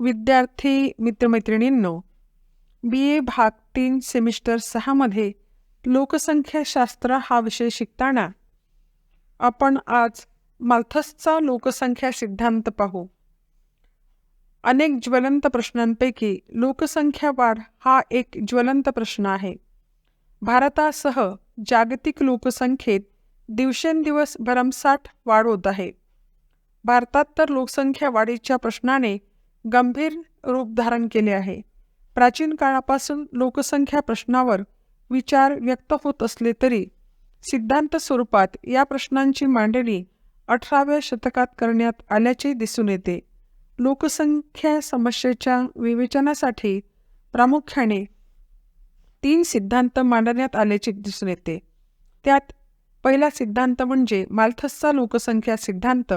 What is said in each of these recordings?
विद्यार्थी मित्रमैत्रिणींनो बी ए भाग तीन सेमिस्टर सहामध्ये लोकसंख्याशास्त्र हा विषय शिकताना आपण आज माल्थसचा लोकसंख्या सिद्धांत पाहू. अनेक ज्वलंत प्रश्नांपैकी लोकसंख्या वाढ हा एक ज्वलंत प्रश्न आहे. भारतासह जागतिक लोकसंख्येत दिवसेंदिवस भरमसाठ वाढ होत आहे. भारतात तर लोकसंख्या वाढीच्या प्रश्नाने गंभीर रूप धारण केले आहे. प्राचीन काळापासून लोकसंख्या प्रश्नावर विचार व्यक्त होत असले तरी सिद्धांत स्वरूपात या प्रश्नांची मांडणी अठराव्या शतकात करण्यात आल्याचे दिसून येते. लोकसंख्या समस्येच्या विवेचनासाठी प्रामुख्याने तीन सिद्धांत मांडण्यात आल्याचे दिसून येते. त्यात पहिला सिद्धांत म्हणजे मालथसचा लोकसंख्या सिद्धांत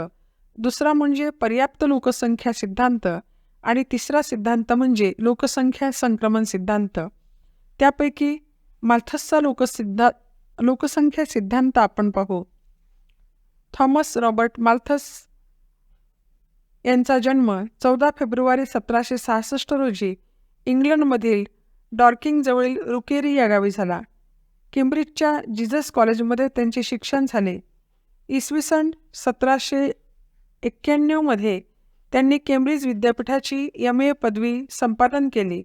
दुसरा म्हणजे पर्याप्त लोकसंख्या सिद्धांत आणि तिसरा सिद्धांत म्हणजे लोकसंख्या संक्रमण सिद्धांत. त्यापैकी माल्थसचा लोकसिद्धा लोकसंख्या सिद्धांत आपण पाहू. थॉमस रॉबर्ट माल्थस यांचा जन्म चौदा फेब्रुवारी सतराशे सहासष्ट रोजी इंग्लंडमधील डॉर्किंगजवळील रुकेरी या गावी झाला. केम्ब्रिजच्या जिझस कॉलेजमध्ये त्यांचे शिक्षण झाले. इसवी सन सतराशे एक्क्याण्णवमध्ये त्यांनी केम्ब्रिज विद्यापीठाची एम ए पदवी संपादन केली.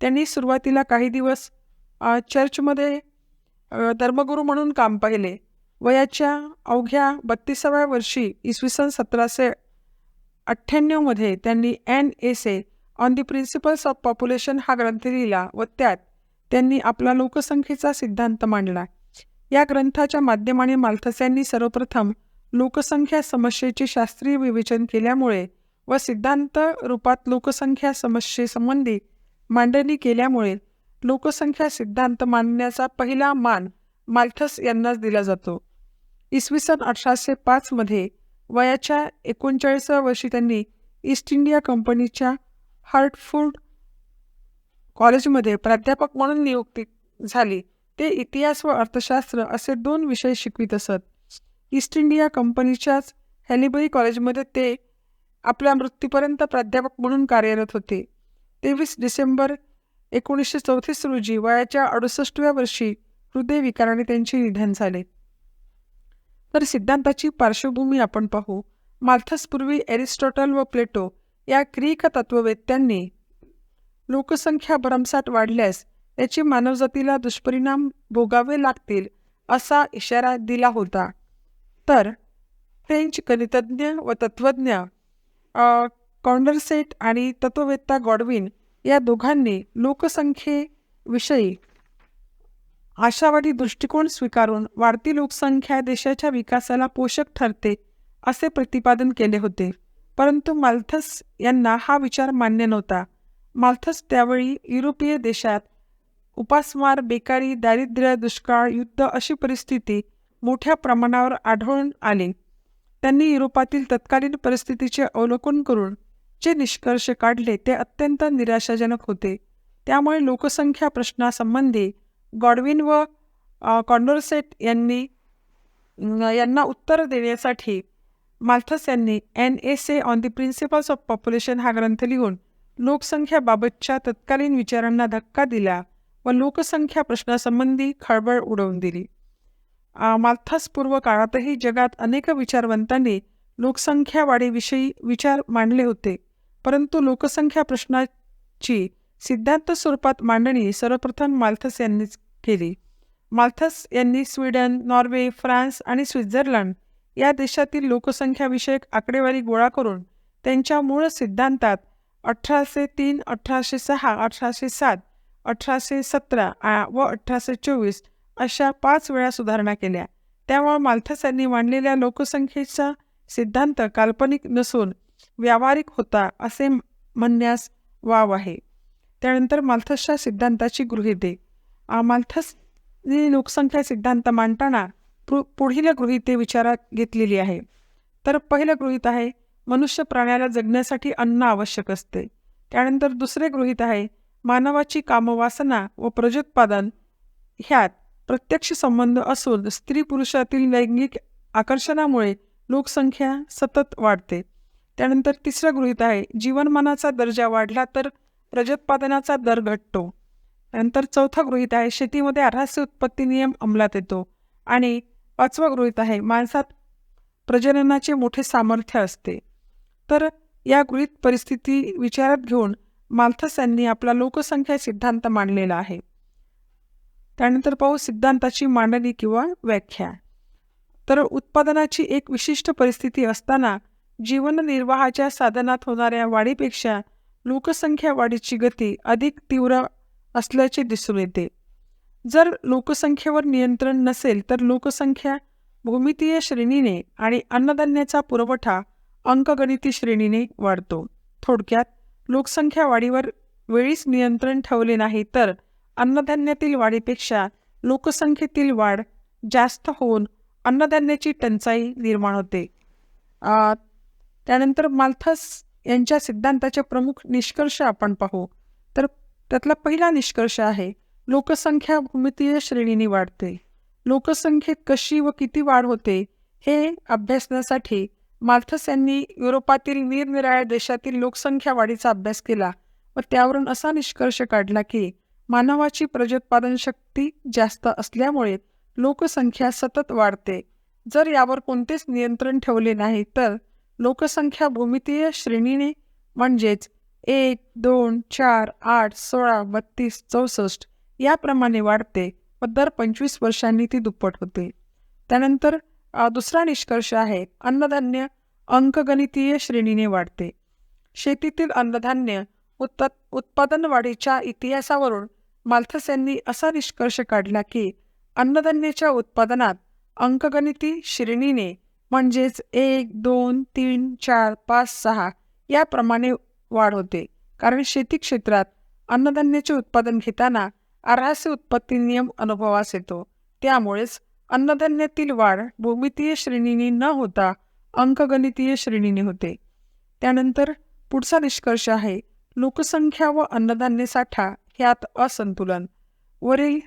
त्यांनी सुरुवातीला काही दिवस चर्चमध्ये धर्मगुरू म्हणून काम पाहिले. वयाच्या अवघ्या बत्तीसाव्या वर्षी इसवी सन सतराशे अठ्ठ्याण्णवमध्ये त्यांनी an essay on the principles of population हा ग्रंथ लिहिला व त्यात त्यांनी आपला लोकसंख्येचा सिद्धांत मांडला. या ग्रंथाच्या माध्यमाने मालथस यांनी सर्वप्रथम लोकसंख्या समस्येचे शास्त्रीय विवेचन केल्यामुळे व सिद्धांत रूपात लोकसंख्या समस्येसंबंधी मांडणी केल्यामुळे लोकसंख्या सिद्धांत मांडण्याचा पहिला मान माल्थस यांनाच दिला जातो. इसवी सन अठराशे पाचमध्ये वयाच्या एकोणचाळीसाव्या वर्षी त्यांनी ईस्ट इंडिया कंपनीच्या हार्टफूड कॉलेजमध्ये प्राध्यापक म्हणून नियुक्ती झाली. ते इतिहास व अर्थशास्त्र असे दोन विषय शिकवित असत. ईस्ट इंडिया कंपनीच्याच हॅलिबरी कॉलेजमध्ये ते आपल्या मृत्यूपर्यंत प्राध्यापक म्हणून कार्यरत होते. तेवीस डिसेंबर एकोणीसशे चौतीस रोजी वयाच्या अडुसष्टव्या वर्षी हृदयविकाराने त्यांचे निधन झाले. तर सिद्धांताची पार्श्वभूमी आपण पाहू. माल्थसपूर्वी एरिस्टॉटल व प्लेटो या ग्रीक तत्ववेत्यांनी लोकसंख्या भरमसाट वाढल्यास त्याचे मानवजातीला दुष्परिणाम भोगावे लागतील असा इशारा दिला होता. तर फ्रेंच गणितज्ञ व तत्त्वज्ञ कॉन्डरसेट आणि तत्ववेत्ता गॉडविन या दोघांनी लोकसंख्येविषयी आशावादी दृष्टिकोन स्वीकारून वाढती लोकसंख्या देशाच्या विकासाला पोषक ठरते असे प्रतिपादन केले होते. परंतु माल्थस यांना हा विचार मान्य नव्हता. माल्थस त्यावेळी युरोपीय देशात उपासमार बेकारी दारिद्र्य दुष्काळ युद्ध अशी परिस्थिती मोठ्या प्रमाणावर आढळून आली. त्यांनी युरोपातील तत्कालीन परिस्थितीचे अवलोकन करून जे निष्कर्ष काढले ते अत्यंत निराशाजनक होते. त्यामुळे लोकसंख्या प्रश्नासंबंधी गॉडविन व कॉन्डोरसेट यांनी यांना उत्तर देण्यासाठी माल्थस यांनी an essay on the principles of population हा ग्रंथ लिहून लोकसंख्याबाबतच्या तत्कालीन विचारांना धक्का दिला व लोकसंख्या प्रश्नासंबंधी खळबळ उडवून दिली. माल्थस पूर्व काळातही जगात अनेक विचारवंतांनी लोकसंख्या वाढीविषयी विचार मांडले होते. परंतु लोकसंख्या प्रश्नाची सिद्धांत स्वरूपात मांडणी सर्वप्रथम माल्थस यांनीच केली. माल्थस यांनी स्वीडन नॉर्वे फ्रान्स आणि स्वित्झर्लंड या देशातील लोकसंख्याविषयक आकडेवारी गोळा करून त्यांच्या मूळ सिद्धांतात अठराशे तीन अठराशे सहा अठराशे सात अठराशे सतरा व अठराशे चोवीस अशा पाच वेळा सुधारणा केल्या. त्यामुळे माल्थस यांनी मांडलेल्या लोकसंख्येचा सिद्धांत काल्पनिक नसून व्यावहारिक होता असे म्हणण्यास वाव आहे. त्यानंतर माल्थसच्या सिद्धांताची गृहिते माल्थसने लोकसंख्या सिद्धांत मांडताना पुढील गृहिते विचारात घेतलेली आहे. तर पहिलं गृहित आहे मनुष्य प्राण्याला जगण्यासाठी अन्न आवश्यक असते. त्यानंतर दुसरे गृहित आहे मानवाची कामवासना व प्रजोत्पादन ह्यात प्रत्यक्ष संबंध असून स्त्री पुरुषातील लैंगिक आकर्षणामुळे लोकसंख्या सतत वाढते. त्यानंतर तिसरं गृहित आहे जीवनमानाचा दर्जा वाढला तर प्रजोत्पादनाचा दर घटतो. नंतर चौथं गृहित आहे शेतीमध्ये आरास्य उत्पत्ती नियम अंमलात येतो. आणि पाचवं गृहीत आहे माणसात प्रजननाचे मोठे सामर्थ्य असते. तर या गृहित परिस्थिती विचारात घेऊन माल्थस यांनी आपला लोकसंख्या सिद्धांत मांडलेला आहे. त्यानंतर पाहू सिद्धांताची मांडणी किंवा व्याख्या. तर उत्पादनाची एक विशिष्ट परिस्थिती असताना जीवननिर्वाहाच्या साधनात होणाऱ्या वाढीपेक्षा लोकसंख्या वाढीची गती अधिक तीव्र असल्याचे दिसून येते. जर लोकसंख्येवर नियंत्रण नसेल तर लोकसंख्या भूमितीय श्रेणीने आणि अन्नधान्याचा पुरवठा अंकगणिती श्रेणीने वाढतो. थोडक्यात लोकसंख्या वाढीवर वेळीच नियंत्रण ठेवले नाही तर अन्नधान्यातील वाढीपेक्षा लोकसंख्येतील वाढ जास्त होऊन अन्नधान्याची टंचाई निर्माण होते. त्यानंतर माल्थस यांच्या सिद्धांताचे प्रमुख निष्कर्ष आपण पाहू. तर त्यातला पहिला निष्कर्ष आहे लोकसंख्या भूमितीय श्रेणीने वाढते. लोकसंख्येत कशी व किती वाढ होते हे अभ्यासण्यासाठी माल्थस यांनी युरोपातील निरनिराळ्या देशातील लोकसंख्या वाढीचा अभ्यास केला व त्यावरून असा निष्कर्ष काढला की मानवाची प्रजोत्पादन शक्ती जास्त असल्यामुळे लोकसंख्या सतत वाढते. जर यावर कोणतेच नियंत्रण ठेवले नाही तर लोकसंख्या भूमितीय श्रेणीने म्हणजेच एक दोन चार आठ सोळा बत्तीस चौसष्ट याप्रमाणे वाढते व दर पंचवीस वर्षांनी ती दुप्पट होते. त्यानंतर दुसरा निष्कर्ष आहे अन्नधान्य अंकगणितीय श्रेणीने वाढते. शेतीतील अन्नधान्य उत्त उत्पादन वाढीच्या इतिहासावरून माल्थस यांनी असा निष्कर्ष काढला की अन्नधान्याच्या उत्पादनात अंकगणिती श्रेणीने म्हणजेच एक दोन तीन चार पाच सहा याप्रमाणे वाढ होते. कारण शेती क्षेत्रात अन्नधान्याचे उत्पादन घेताना आरास्य उत्पत्ती नियम अनुभवास येतो. त्यामुळेच अन्नधान्यातील वाढ भूमितीय श्रेणीने न होता अंकगणितीय श्रेणीने होते. त्यानंतर पुढचा निष्कर्ष आहे लोकसंख्या व अन्नधान्य साठा ह्यात असंतुलन. वरील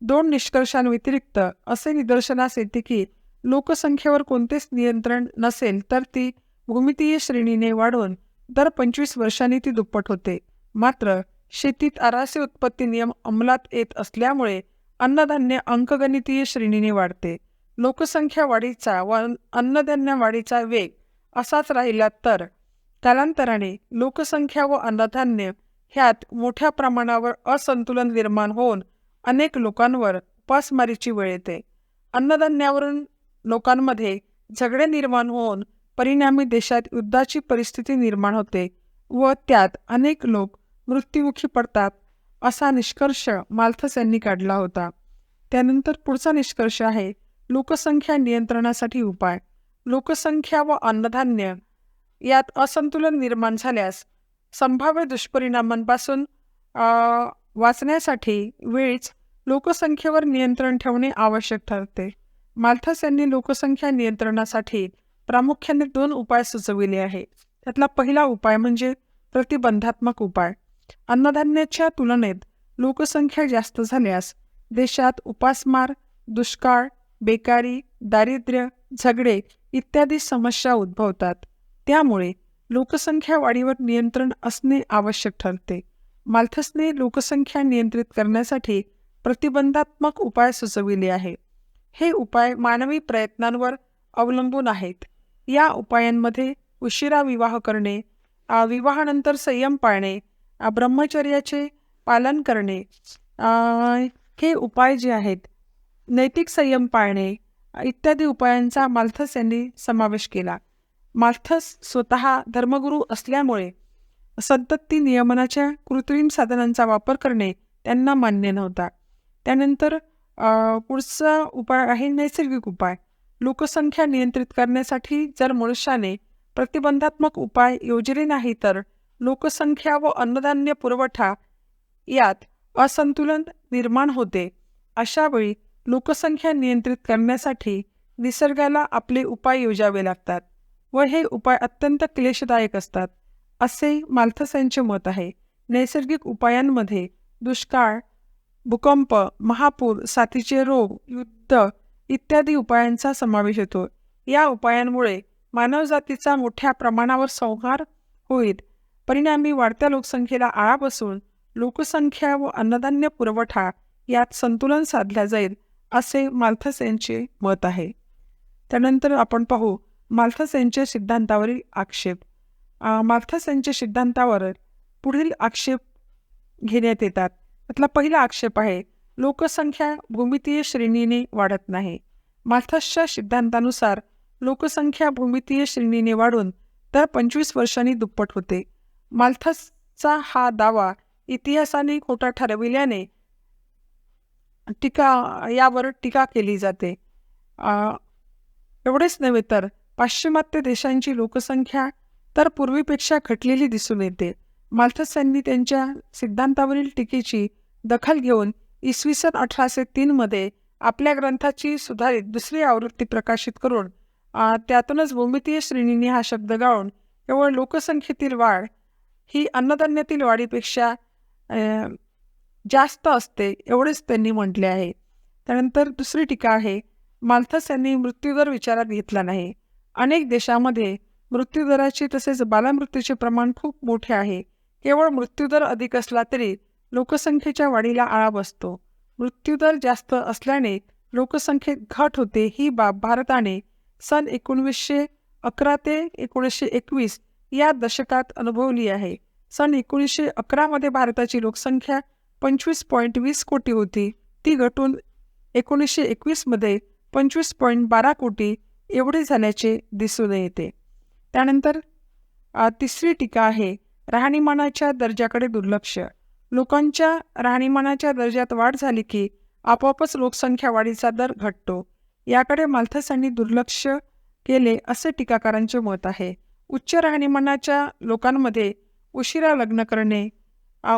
दोन निष्कर्षांव्यतिरिक्त असे निदर्शनास येते की लोकसंख्येवर कोणतेच नियंत्रण नसेल तर ती भूमितीय श्रेणीने वाढून दर पंचवीस वर्षांनी ती दुप्पट होते. मात्र शेतीत आरासे उत्पत्ती नियम अंमलात येत असल्यामुळे अन्नधान्य अंकगणितीय श्रेणीने वाढते. लोकसंख्या वाढीचा व अन्नधान्य वाढीचा वेग असाच राहिला तर कालांतराने लोकसंख्या व अन्नधान्य ह्यात मोठ्या प्रमाणावर असंतुलन निर्माण होऊन अनेक लोकांवर उपासमारीची वेळ येते. अन्नधान्यावरून लोकांमध्ये झगडे निर्माण होऊन परिणामी देशात युद्धाची परिस्थिती निर्माण होते व त्यात अनेक लोक मृत्युमुखी पडतात असा निष्कर्ष माल्थस यांनी काढला होता. त्यानंतर पुढचा निष्कर्ष आहे लोकसंख्या नियंत्रणासाठी उपाय. लोकसंख्या व अन्नधान्य यात असंतुलन निर्माण झाल्यास संभाव्य दुष्परिणामांपासून वाचण्यासाठी वेळीच लोकसंख्येवर नियंत्रण ठेवणे आवश्यक ठरते. माल्थस यांनी लोकसंख्या नियंत्रणासाठी प्रामुख्याने दोन उपाय सुचविले आहे त्यातला पहिला उपाय म्हणजे प्रतिबंधात्मक उपाय. अन्नधान्याच्या तुलनेत लोकसंख्या जास्त झाल्यास देशात उपासमार दुष्काळ बेकारी दारिद्र्य झगडे इत्यादी समस्या उद्भवतात. त्यामुळे लोकसंख्या वाढीवर नियंत्रण असणे आवश्यक ठरते. माल्थसने लोकसंख्या नियंत्रित करण्यासाठी प्रतिबंधात्मक उपाय सुचविले आहे हे उपाय मानवी प्रयत्नांवर अवलंबून आहेत. या उपायांमध्ये उशिरा विवाह करणे विवाहानंतर संयम पाळणे ब्रह्मचर्याचे पालन करणे हे उपाय जे आहेत नैतिक संयम पाळणे इत्यादी उपायांचा माल्थस यांनी समावेश केला. मार्थस स्वतः धर्मगुरू असल्यामुळे संतती नियमनाच्या कृत्रिम साधनांचा वापर करणे त्यांना मान्य नव्हता. त्यानंतर पुढचा उपाय आहे नैसर्गिक उपाय. लोकसंख्या नियंत्रित करण्यासाठी जर मनुष्याने प्रतिबंधात्मक उपाय योजले नाही तर लोकसंख्या व अन्नधान्य पुरवठा यात असंतुलन निर्माण होते. अशा वेळी लोकसंख्या नियंत्रित करण्यासाठी निसर्गाला आपले उपाय योजावे लागतात. व हे उपाय अत्यंत क्लेशदायक असतात. असे माल्थस यांचे मत आहे. नैसर्गिक उपायांमध्ये दुष्काळ भूकंप महापूर साथीचे रोग युद्ध इत्यादी उपायांचा समावेश होतो. या उपायांमुळे मानवजातीचा मोठ्या प्रमाणावर संहार होईल. परिणामी वाढत्या लोकसंख्येला आळा बसून लोकसंख्या व अन्नधान्य पुरवठा यात संतुलन साधल्या जाईल असे माल्थस यांचे मत आहे. त्यानंतर आपण पाहू माल्थस यांच्या सिद्धांतावरील आक्षेप. मार्थस यांच्या सिद्धांतावर पुढील आक्षेप घेण्यात येतात. त्यातला पहिला आक्षेप आहे लोकसंख्या भूमितीय श्रेणीने वाढत नाही. माल्थसच्या सिद्धांतानुसार लोकसंख्या भूमितीय श्रेणीने वाढून तर पंचवीस वर्षांनी दुप्पट होते. माल्थसचा हा दावा इतिहासाने खोटा ठरविल्याने टीका यावर टीका केली जाते. एवढेच नव्हे तर पाश्चिमात्य देशांची लोकसंख्या तर पूर्वीपेक्षा घटलेली दिसून येते. माल्थस यांनी त्यांच्या सिद्धांतावरील टीकेची दखल घेऊन इसवी सन अठराशे तीनमध्ये आपल्या ग्रंथाची सुधारित दुसरी आवृत्ती प्रकाशित करून त्यातूनच भूमितीय श्रेणीने हा शब्द गाळून केवळ लोकसंख्येतील वाढ ही अन्नधान्यातील वाढीपेक्षा जास्त असते एवढेच त्यांनी म्हटले आहे. त्यानंतर दुसरी टीका आहे माल्थस यांनी मृत्यूदर विचारात घेतला नाही. अनेक देशामध्ये मृत्यूदराचे तसेच बालमृत्यूचे प्रमाण खूप मोठे आहे. केवळ मृत्यूदर अधिक असला तरी लोकसंख्येच्या वाढीला आळा बसतो. मृत्यूदर जास्त असल्याने लोकसंख्येत घट होते ही बाब भारताने सन एकोणवीसशे अकरा ते एकोणीसशे एकवीस या दशकात अनुभवली आहे. सन एकोणीसशे अकरामध्ये भारताची लोकसंख्या पंचवीस पॉईंट वीस कोटी होती. ती घटून एकोणीसशे एकवीसमध्ये पंचवीस पॉईंट बारा कोटी एवढे झाल्याचे दिसून येते. त्यानंतर तिसरी टीका आहे राहणीमानाच्या दर्जाकडे दुर्लक्ष. लोकांच्या राहणीमानाच्या दर्जात वाढ झाली की आपोआपच लोकसंख्या वाढीचा दर घटतो. याकडे मालथसांनी दुर्लक्ष केले असे टीकाकारांचे मत आहे. उच्च राहणीमानाच्या लोकांमध्ये उशिरा लग्न करणे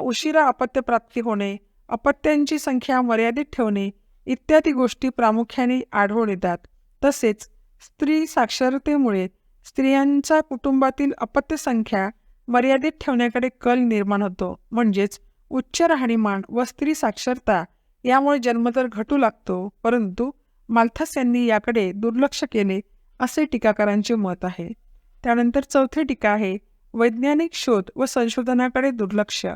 उशिरा अपत्यप्राप्ती होणे अपत्यांची संख्या मर्यादित ठेवणे इत्यादी गोष्टी प्रामुख्याने आढळून येतात. तसेच स्त्री साक्षरतेमुळे स्त्रियांच्या कुटुंबातील अपत्य संख्या मर्यादित ठेवण्याकडे कल निर्माण होतो. म्हणजेच उच्च राहणीमान व स्त्री साक्षरता यामुळे जन्मदर घटू लागतो. परंतु माल्थस यांनी याकडे दुर्लक्ष केले असे टीकाकारांचे मत आहे. त्यानंतर चौथी टीका आहे वैज्ञानिक शोध व संशोधनाकडे दुर्लक्ष.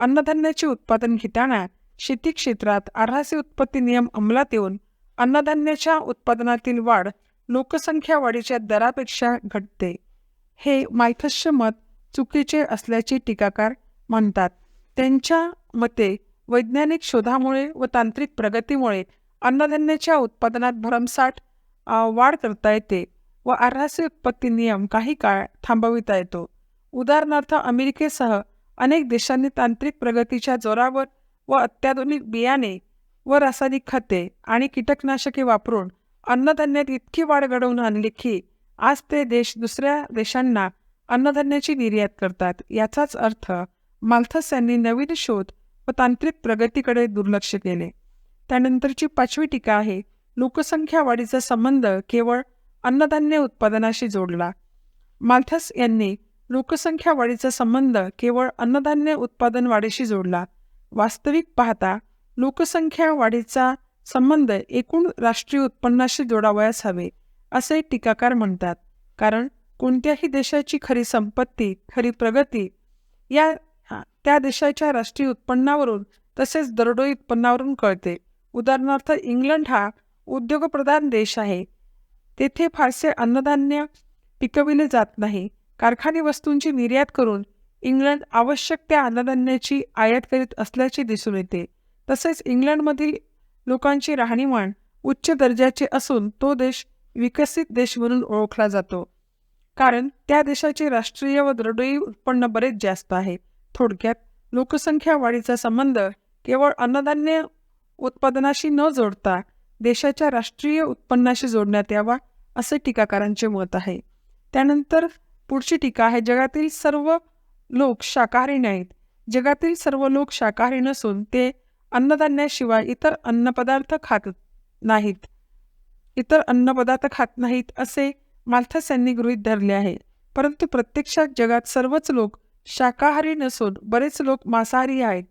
अन्नधान्याचे उत्पादन घेताना शेती क्षेत्रात आरासे उत्पत्ती नियम अंमलात येऊन अन्नधान्याच्या उत्पादनातील वाढ लोकसंख्या वाढीच्या दरापेक्षा घटते. हे मायथसचे मत चुकीचे असल्याचे टीकाकार म्हणतात. त्यांच्या मते वैज्ञानिक शोधामुळे व तांत्रिक प्रगतीमुळे अन्नधान्याच्या उत्पादनात भरमसाठ वाढ करता येते व आरासे उत्पत्ती नियम काही काळ थांबविता येतो. उदाहरणार्थ अमेरिकेसह अनेक देशांनी तांत्रिक प्रगतीच्या जोरावर व अत्याधुनिक बियाणे व रासायनिक खते आणि कीटकनाशके वापरून अन्नधान्यात इतकी वाढ घडवून आणली की आज ते देश दुसऱ्या देशांना अन्नधान्याची निर्यात करतात. याचाच अर्थ माल्थस यांनी नवीन शोध व तांत्रिक प्रगतीकडे दुर्लक्ष केले. त्यानंतरची पाचवी टीका आहे लोकसंख्या वाढीचा संबंध केवळ अन्नधान्य उत्पादनाशी जोडला. माल्थस यांनी लोकसंख्या वाढीचा संबंध केवळ अन्नधान्य उत्पादन वाढीशी जोडला. वास्तविक पाहता लोकसंख्या वाढीचा संबंध एकूण राष्ट्रीय उत्पन्नाशी जोडावयास हवे असे टीकाकार म्हणतात. कारण कोणत्याही देशाची खरी संपत्ती खरी प्रगती या त्या देशाच्या राष्ट्रीय उत्पन्नावरून तसेच दरडोई उत्पन्नावरून कळते. उदाहरणार्थ इंग्लंड हा उद्योगप्रधान देश आहे. तेथे फारसे अन्नधान्य पिकविले जात नाही. कारखाने वस्तूंची निर्यात करून इंग्लंड आवश्यक त्या अन्नधान्याची आयात करीत असल्याचे दिसून येते. तसेच इंग्लंडमधील लोकांची राहणीमान उच्च दर्जाचे असून तो देश विकसित देश म्हणून ओळखला जातो. कारण त्या देशाचे राष्ट्रीय व दरडोई उत्पन्न बरेच जास्त आहे. थोडक्यात लोकसंख्या वाढीचा संबंध केवळ अन्नधान्य उत्पादनाशी न जोडता देशाच्या राष्ट्रीय उत्पन्नाशी जोडण्यात यावा असे टीकाकारांचे मत आहे. त्यानंतर पुढची टीका आहे जगातील सर्व लोक शाकाहारी नाहीत. जगातील सर्व लोक शाकाहारी नसून ते अन्नधान्याशिवाय इतर अन्नपदार्थ खात नाहीत. इतर अन्नपदार्थ खात नाहीत असे माल्थस यांनी गृहीत धरले आहे. परंतु प्रत्यक्षात जगात सर्वच लोक शाकाहारी नसून बरेच लोक मांसाहारी आहेत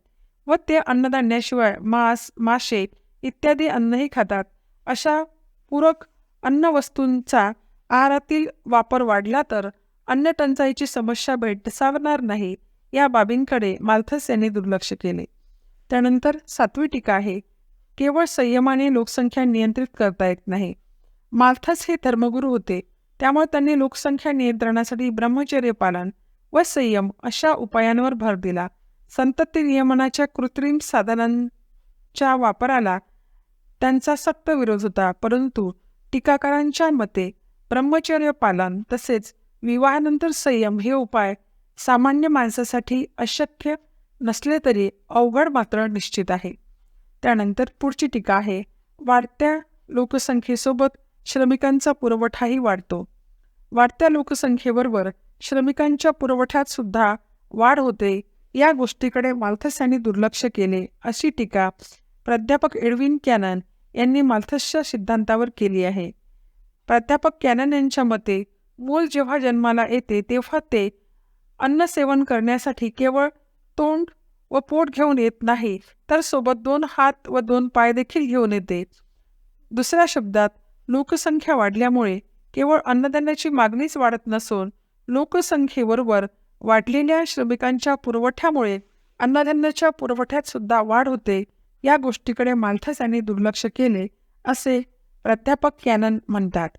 व ते अन्नधान्याशिवाय मांस मासे इत्यादी अन्नही खातात. अशा पूरक अन्न वस्तूंचा आहारातील वापर वाढला तर अन्न टंचाईची समस्या भेडसावणार नाही या बाबींकडे माल्थस यांनी दुर्लक्ष केले. त्यानंतर सातवी टीका आहे. केवळ संयमाने लोकसंख्या नियंत्रित करता येत नाही. मार्थस हे धर्मगुरू होते. त्यामुळे त्यांनी लोकसंख्या नियंत्रणासाठी ब्रह्मचर्य पालन व संयम अशा उपायांवर भर दिला. संतती नियमनाच्या कृत्रिम साधनांच्या वापराला त्यांचा सक्त विरोध होता. परंतु टीकाकारांच्या मते ब्रह्मचर्य पालन तसेच विवाहानंतर संयम हे उपाय सामान्य माणसासाठी अशक्य नसले तरी अवघड मात्र निश्चित आहे. त्यानंतर पुढची टीका आहे वाढत्या लोकसंख्येसोबत श्रमिकांचा पुरवठाही वाढतो. वाढत्या लोकसंख्येबरोबर श्रमिकांच्या पुरवठ्यात सुद्धा वाढ होते या गोष्टीकडे माल्थस यांनी दुर्लक्ष केले अशी टीका प्राध्यापक एडविन कॅनन यांनी माल्थसच्या सिद्धांतावर केली आहे. प्राध्यापक कॅनन यांच्या मते मूल जेव्हा जन्माला येते तेव्हा ते अन्न सेवन करण्यासाठी केवळ तोंड व पोट घेऊन येत नाही तर सोबत दोन हात व दोन पाय देखील घेऊन येते. दुसऱ्या शब्दात लोकसंख्या वाढल्यामुळे केवळ अन्नधान्याची मागणीच वाढत नसून लोकसंख्येबरोबर वाढलेल्या श्रमिकांच्या पुरवठ्यामुळे अन्नधान्याच्या पुरवठ्यात सुद्धा वाढ होते या गोष्टीकडे माल्थस यांनी दुर्लक्ष केले असे प्राध्यापक कॅनन म्हणतात.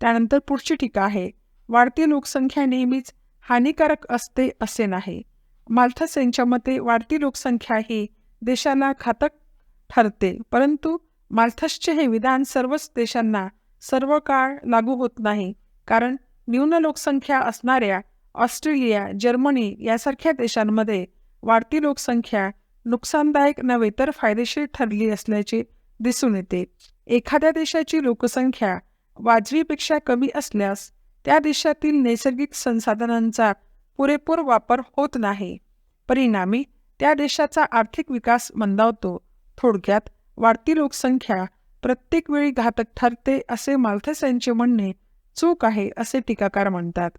त्यानंतर पुढची टीका आहे. वाढती लोकसंख्या नेहमीच हानिकारक असते असे नाही. माल्थस यांच्या मते वाढती लोकसंख्या ही देशाला घातक ठरते. परंतु माल्थसचे हे विधान सर्वच देशांना सर्व काळ लागू होत नाही. कारण न्यून लोकसंख्या असणाऱ्या ऑस्ट्रेलिया जर्मनी यासारख्या देशांमध्ये वाढती लोकसंख्या नुकसानदायक नव्हे तर फायदेशीर ठरली असल्याचे दिसून येते. एखाद्या देशाची लोकसंख्या वाजवीपेक्षा कमी असल्यास त्या देशातील नैसर्गिक संसाधनांचा पुरेपूर वापर होत नाही. परिणामी त्या देशाचा आर्थिक विकास मंदावतो. थोडक्यात वाढती लोकसंख्या प्रत्येक वेळी घातक ठरते असे माल्थस यांचे म्हणणे चूक आहे असे टीकाकार म्हणतात.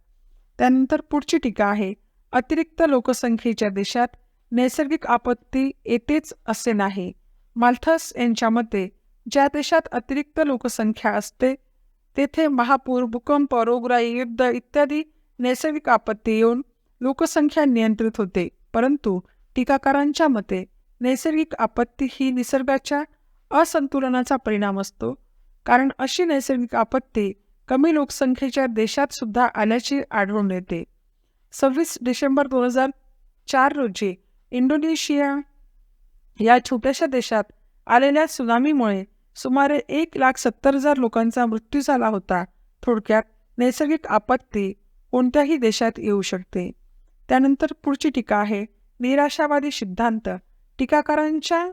त्यानंतर पुढची टीका आहे अतिरिक्त लोकसंख्येच्या देशात नैसर्गिक आपत्ती येतेच असे नाही. माल्थस यांच्या मते ज्या देशात अतिरिक्त लोकसंख्या असते तेथे महापूर भूकंप रोगराई युद्ध इत्यादी नैसर्गिक आपत्ती येऊन लोकसंख्या नियंत्रित होते. परंतु टीकाकारांच्या मते नैसर्गिक आपत्ती ही निसर्गाच्या असंतुलनाचा परिणाम असतो. कारण अशी नैसर्गिक आपत्ती कमी लोकसंख्येच्या देशात सुद्धा आल्याचे आढळून येते. सव्वीस डिसेंबर दोन हजार चार रोजी इंडोनेशिया या छोट्याशा देशात आलेल्या सुनामीमुळे सुमारे एक लाख सत्तर हजार लोकांचा मृत्यू झाला होता. थोडक्यात नैसर्गिक आपत्ती कोणत्याही देशात येऊ शकते. त्यानंतर पुढची टीका आहे. निराशावादी सिद्धांत. टीकाकारांच्या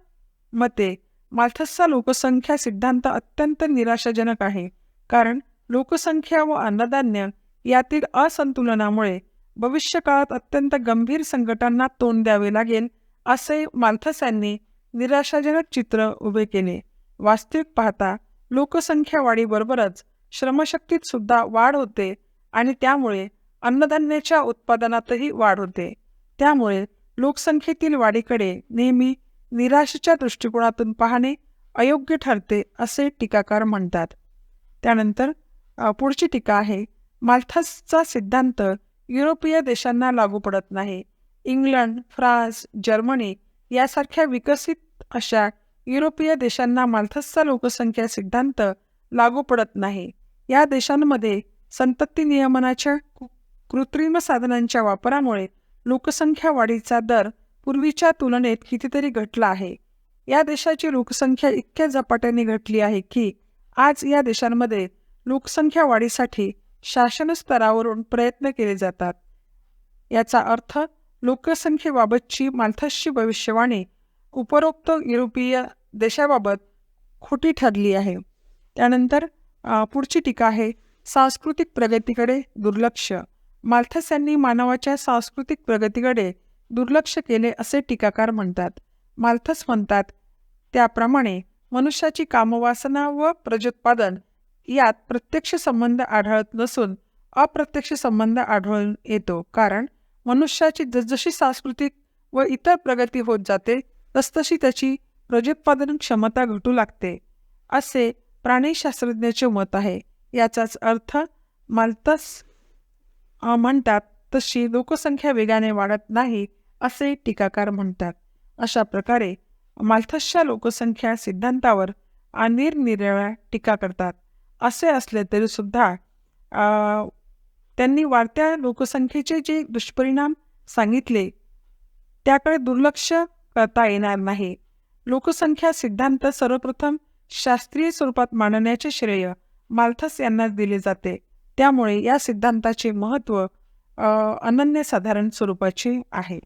मते माल्थसचा लोकसंख्या सिद्धांत अत्यंत निराशाजनक आहे. कारण लोकसंख्या व अन्नधान्य यातील असंतुलनामुळे भविष्यकाळात अत्यंत गंभीर संकटांना तोंड द्यावे लागेल असे माल्थस यांनी निराशाजनक चित्र उभे केले. वास्तविक पाहता लोकसंख्या वाढीबरोबरच श्रमशक्तीत सुद्धा वाढ होते आणि त्यामुळे अन्नधान्याच्या उत्पादनातही वाढ होते. त्यामुळे लोकसंख्येतील वाढीकडे नेहमी निराशेच्या दृष्टिकोनातून पाहणे अयोग्य ठरते असे टीकाकार म्हणतात. त्यानंतर पुढची टीका आहे माल्थसचा सिद्धांत युरोपीय देशांना लागू पडत नाही. इंग्लंड फ्रान्स जर्मनी यासारख्या विकसित अशा युरोपीय देशांना माल्थसचा लोकसंख्या सिद्धांत लागू पडत नाही. या देशांमध्ये संतती नियमनाच्या कृत्रिम साधनांच्या वापरामुळे लोकसंख्या वाढीचा दर पूर्वीच्या तुलनेत कितीतरी घटला आहे. या देशाची लोकसंख्या इतक्या झपाट्याने घटली आहे की आज या देशांमध्ये लोकसंख्या वाढीसाठी शासन स्तरावरून प्रयत्न केले जातात. याचा अर्थ लोकसंख्येबाबतची माल्थसची भविष्यवाणी उपरोक्त युरोपीय देशाबाबत खोटी ठरली आहे. त्यानंतर पुढची टीका आहे सांस्कृतिक प्रगतीकडे दुर्लक्ष. माल्थस यांनी मानवाच्या सांस्कृतिक प्रगतीकडे दुर्लक्ष केले असे टीकाकार म्हणतात. माल्थस म्हणतात त्याप्रमाणे मनुष्याची कामवासना व प्रजोत्पादन यात प्रत्यक्ष संबंध आढळत नसून अप्रत्यक्ष संबंध आढळून येतो. कारण मनुष्याची जसजशी सांस्कृतिक व इतर प्रगती होत जाते तसतशी त्याची प्रजोत्पादन क्षमता घटू लागते. असे प्राणीशास्त्रज्ञाचे मत आहे. याचाच अर्थ मालतस म्हणतात तशी लोकसंख्या वेगाने वाढत नाही असे टीकाकार म्हणतात. अशा प्रकारे मालथसच्या लोकसंख्या सिद्धांतावर अ, निरनिराळ्या टीका करतात. असे असले तरी सुद्धा त्यांनी वाढत्या लोकसंख्येचे जे दुष्परिणाम सांगितले त्याकडे दुर्लक्ष करता येणार नाही. लोकसंख्या सिद्धांत सर्वप्रथम शास्त्रीय स्वरूपात मांडण्याचे श्रेय माल्थस यांना दिले जाते. त्यामुळे या सिद्धांताचे महत्त्व अनन्यसाधारण स्वरूपाचे आहे.